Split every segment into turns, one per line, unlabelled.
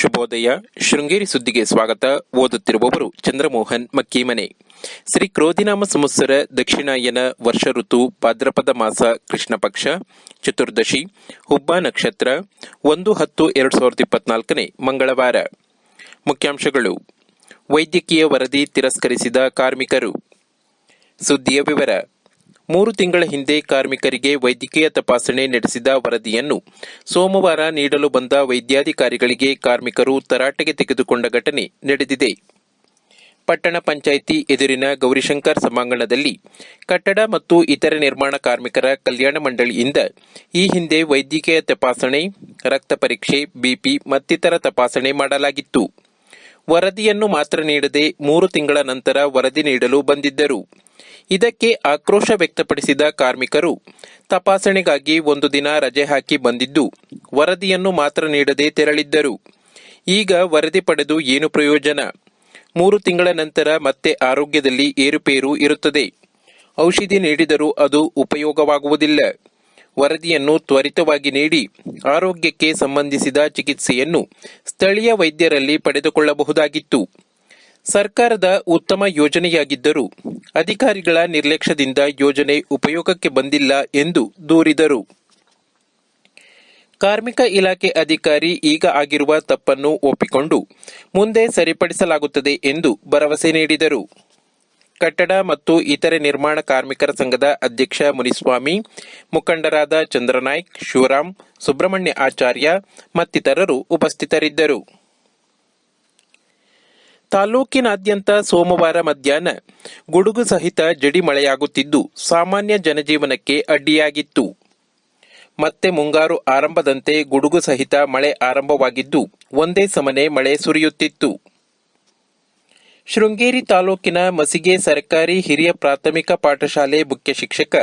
ಶುಭೋದಯ. ಶೃಂಗೇರಿ ಸುದ್ದಿಗೆ ಸ್ವಾಗತ. ಓದುತ್ತಿರುವವರು ಚಂದ್ರಮೋಹನ್ ಮಕ್ಕೀಮನೆ. ಶ್ರೀ ಕ್ರೋಧಿನಾಮ ಸಂವತ್ಸರ ದಕ್ಷಿಣಾಯನ ವರ್ಷ ಋತು ಭಾದ್ರಪದ ಮಾಸ ಕೃಷ್ಣ ಪಕ್ಷ ಚತುರ್ದಶಿ, ಹುಬ್ಬ ನಕ್ಷತ್ರ, ಒಂದು ಹತ್ತು ಎರಡು ಸಾವಿರದ ಇಪ್ಪತ್ನಾಲ್ಕನೇ ಮಂಗಳವಾರ. ಮುಖ್ಯಾಂಶಗಳು. ವೈದ್ಯಕೀಯ ವರದಿ ತಿರಸ್ಕರಿಸಿದ ಕಾರ್ಮಿಕರು. ಸುದ್ದಿಯ ವಿವರ. ಮೂರು ತಿಂಗಳ ಹಿಂದೆ ಕಾರ್ಮಿಕರಿಗೆ ವೈದ್ಯಕೀಯ ತಪಾಸಣೆ ನಡೆಸಿದ ವರದಿಯನ್ನು ಸೋಮವಾರ ನೀಡಲು ಬಂದ ವೈದ್ಯಾಧಿಕಾರಿಗಳಿಗೆ ಕಾರ್ಮಿಕರು ತರಾಟೆಗೆ ತೆಗೆದುಕೊಂಡ ಘಟನೆ ನಡೆದಿದೆ. ಪಟ್ಟಣ ಪಂಚಾಯಿತಿ ಎದುರಿನ ಗೌರಿಶಂಕರ್ ಸಭಾಂಗಣದಲ್ಲಿ ಕಟ್ಟಡ ಮತ್ತು ಇತರ ನಿರ್ಮಾಣ ಕಾರ್ಮಿಕರ ಕಲ್ಯಾಣ ಮಂಡಳಿಯಿಂದ ಈ ಹಿಂದೆ ವೈದ್ಯಕೀಯ ತಪಾಸಣೆ, ರಕ್ತ ಪರೀಕ್ಷೆ, ಬಿಪಿ ಮತ್ತಿತರ ತಪಾಸಣೆ ಮಾಡಲಾಗಿತ್ತು. ವರದಿಯನ್ನು ಮಾತ್ರ ನೀಡದೆ ಮೂರು ತಿಂಗಳ ನಂತರ ವರದಿ ನೀಡಲು ಬಂದಿದ್ದರು. ಇದಕ್ಕೆ ಆಕ್ರೋಶ ವ್ಯಕ್ತಪಡಿಸಿದ ಕಾರ್ಮಿಕರು, ತಪಾಸಣೆಗಾಗಿ ಒಂದು ದಿನ ರಜೆ ಹಾಕಿ ಬಂದಿದ್ದು, ವರದಿಯನ್ನು ಮಾತ್ರ ನೀಡದೆ ತೆರಳಿದ್ದರು. ಈಗ ವರದಿ ಪಡೆದು ಏನು ಪ್ರಯೋಜನ? ಮೂರು ತಿಂಗಳ ನಂತರ ಮತ್ತೆ ಆರೋಗ್ಯದಲ್ಲಿ ಏರುಪೇರು ಇರುತ್ತದೆ. ಔಷಧಿ ನೀಡಿದರೂ ಅದು ಉಪಯೋಗವಾಗುವುದಿಲ್ಲ. ವರದಿಯನ್ನು ತ್ವರಿತವಾಗಿ ನೀಡಿ, ಆರೋಗ್ಯಕ್ಕೆ ಸಂಬಂಧಿಸಿದ ಚಿಕಿತ್ಸೆಯನ್ನು ಸ್ಥಳೀಯ ವೈದ್ಯರಲ್ಲಿ ಪಡೆದುಕೊಳ್ಳಬಹುದಾಗಿತ್ತು. ಸರ್ಕಾರದ ಉತ್ತಮ ಯೋಜನೆಯಾಗಿದ್ದರೂ ಅಧಿಕಾರಿಗಳ ನಿರ್ಲಕ್ಷ್ಯದಿಂದ ಯೋಜನೆ ಉಪಯೋಗಕ್ಕೆ ಬಂದಿಲ್ಲ ಎಂದು ದೂರಿದರು. ಕಾರ್ಮಿಕ ಇಲಾಖೆ ಅಧಿಕಾರಿ ಈಗ ಆಗಿರುವ ತಪ್ಪನ್ನು ಒಪ್ಪಿಕೊಂಡು ಮುಂದೆ ಸರಿಪಡಿಸಲಾಗುತ್ತದೆ ಎಂದು ಭರವಸೆ ನೀಡಿದರು. ಕಟ್ಟಡ ಮತ್ತು ಇತರೆ ನಿರ್ಮಾಣ ಕಾರ್ಮಿಕರ ಸಂಘದ ಅಧ್ಯಕ್ಷ ಮುನಿಸ್ವಾಮಿ, ಮುಖಂಡರಾದ ಚಂದ್ರನಾಯ್ಕ್, ಶಿವರಾಮ್, ಸುಬ್ರಹ್ಮಣ್ಯ ಆಚಾರ್ಯ ಮತ್ತಿತರರು ಉಪಸ್ಥಿತರಿದ್ದರು. ತಾಲೂಕಿನಾದ್ಯಂತ ಸೋಮವಾರ ಮಧ್ಯಾಹ್ನ ಗುಡುಗು ಸಹಿತ ಜಡಿ ಮಳೆಯಾಗುತ್ತಿದ್ದು, ಸಾಮಾನ್ಯ ಜನಜೀವನಕ್ಕೆ ಅಡ್ಡಿಯಾಗಿತ್ತು. ಮತ್ತೆ ಮುಂಗಾರು ಆರಂಭದಂತೆ ಗುಡುಗು ಸಹಿತ ಮಳೆ ಆರಂಭವಾಗಿದ್ದು, ಒಂದೇ ಸಮನೆ ಮಳೆ ಸುರಿಯುತ್ತಿತ್ತು. ಶೃಂಗೇರಿ ತಾಲೂಕಿನ ಮಸಿಗೆ ಸರ್ಕಾರಿ ಹಿರಿಯ ಪ್ರಾಥಮಿಕ ಪಾಠಶಾಲೆ ಮುಖ್ಯ ಶಿಕ್ಷಕ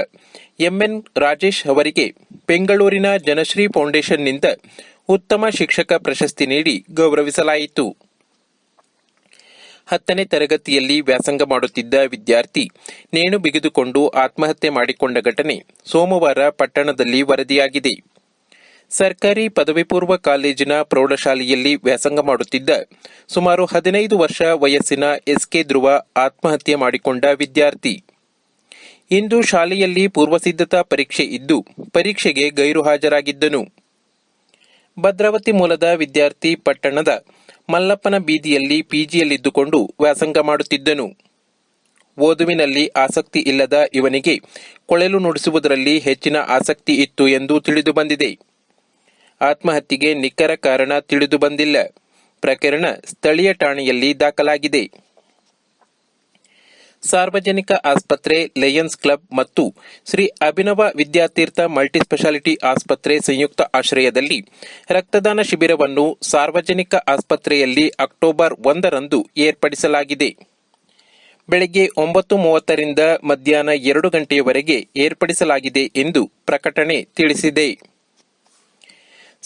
ಎಂಎನ್ ರಾಜೇಶ್ ಅವರಿಗೆ ಬೆಂಗಳೂರಿನ ಜನಶ್ರೀ ಫೌಂಡೇಶನ್ನಿಂದ ಉತ್ತಮ ಶಿಕ್ಷಕ ಪ್ರಶಸ್ತಿ ನೀಡಿ ಗೌರವಿಸಲಾಯಿತು. ಹತ್ತನೇ ತರಗತಿಯಲ್ಲಿ ವ್ಯಾಸಂಗ ಮಾಡುತ್ತಿದ್ದ ವಿದ್ಯಾರ್ಥಿ, ನೇಣು ಬಿಗಿದುಕೊಂಡು ಆತ್ಮಹತ್ಯೆ ಮಾಡಿಕೊಂಡ ಘಟನೆ ಸೋಮವಾರ ಪಟ್ಟಣದಲ್ಲಿ ವರದಿಯಾಗಿದೆ. ಸರ್ಕಾರಿ ಪದವಿ ಪೂರ್ವ ಕಾಲೇಜಿನ ಪ್ರೌಢಶಾಲೆಯಲ್ಲಿ ವ್ಯಾಸಂಗ ಮಾಡುತ್ತಿದ್ದ ಸುಮಾರು ಹದಿನೈದು ವರ್ಷ ವಯಸ್ಸಿನ ಎಸ್ಕೆ ಧ್ರುವ ಆತ್ಮಹತ್ಯೆ ಮಾಡಿಕೊಂಡ ವಿದ್ಯಾರ್ಥಿ. ಇಂದು ಶಾಲೆಯಲ್ಲಿ ಪೂರ್ವಸಿದ್ಧತಾ ಪರೀಕ್ಷೆ ಇದ್ದು ಪರೀಕ್ಷೆಗೆ ಗೈರು ಹಾಜರಾಗಿದ್ದನು ಭದ್ರಾವತಿ ಮೂಲದ ವಿದ್ಯಾರ್ಥಿ ಪಟ್ಟಣದ ಮಲ್ಲಪ್ಪನ ಬೀದಿಯಲ್ಲಿ ಪಿಜಿಯಲ್ಲಿದ್ದುಕೊಂಡು ವ್ಯಾಸಂಗ ಮಾಡುತ್ತಿದ್ದನು. ಓದುವಿನಲ್ಲಿ ಆಸಕ್ತಿ ಇಲ್ಲದ ಇವನಿಗೆ ಕೊಳೆಲು ನುಡಿಸುವುದರಲ್ಲಿ ಹೆಚ್ಚಿನ ಆಸಕ್ತಿ ಇತ್ತು ಎಂದು ತಿಳಿದು ಬಂದಿದೆ. ಆತ್ಮಹತ್ಯೆಗೆ ನಿಖರ ಕಾರಣ ತಿಳಿದು ಬಂದಿಲ್ಲ. ಪ್ರಕರಣ ಸ್ಥಳೀಯ ಠಾಣೆಯಲ್ಲಿ ದಾಖಲಾಗಿದೆ. ಸಾರ್ವಜನಿಕ ಆಸ್ಪತ್ರೆ ಲಯನ್ಸ್ ಕ್ಲಬ್ ಮತ್ತು ಶ್ರೀ ಅಭಿನವ ವಿದ್ಯಾತೀರ್ಥ ಮಲ್ಟಿಸ್ಪೆಷಾಲಿಟಿ ಆಸ್ಪತ್ರೆ ಸಂಯುಕ್ತ ಆಶ್ರಯದಲ್ಲಿ ರಕ್ತದಾನ ಶಿಬಿರವನ್ನು ಸಾರ್ವಜನಿಕ ಆಸ್ಪತ್ರೆಯಲ್ಲಿ ಅಕ್ಟೋಬರ್ ಒಂದರಂದು ಏರ್ಪಡಿಸಲಾಗಿದೆ. ಬೆಳಗ್ಗೆ ಒಂಬತ್ತು ಮೂವತ್ತರಿಂದ ಮಧ್ಯಾಹ್ನ ಎರಡು ಗಂಟೆಯವರೆಗೆ ಏರ್ಪಡಿಸಲಾಗಿದೆ ಎಂದು ಪ್ರಕಟಣೆ ತಿಳಿಸಿದೆ.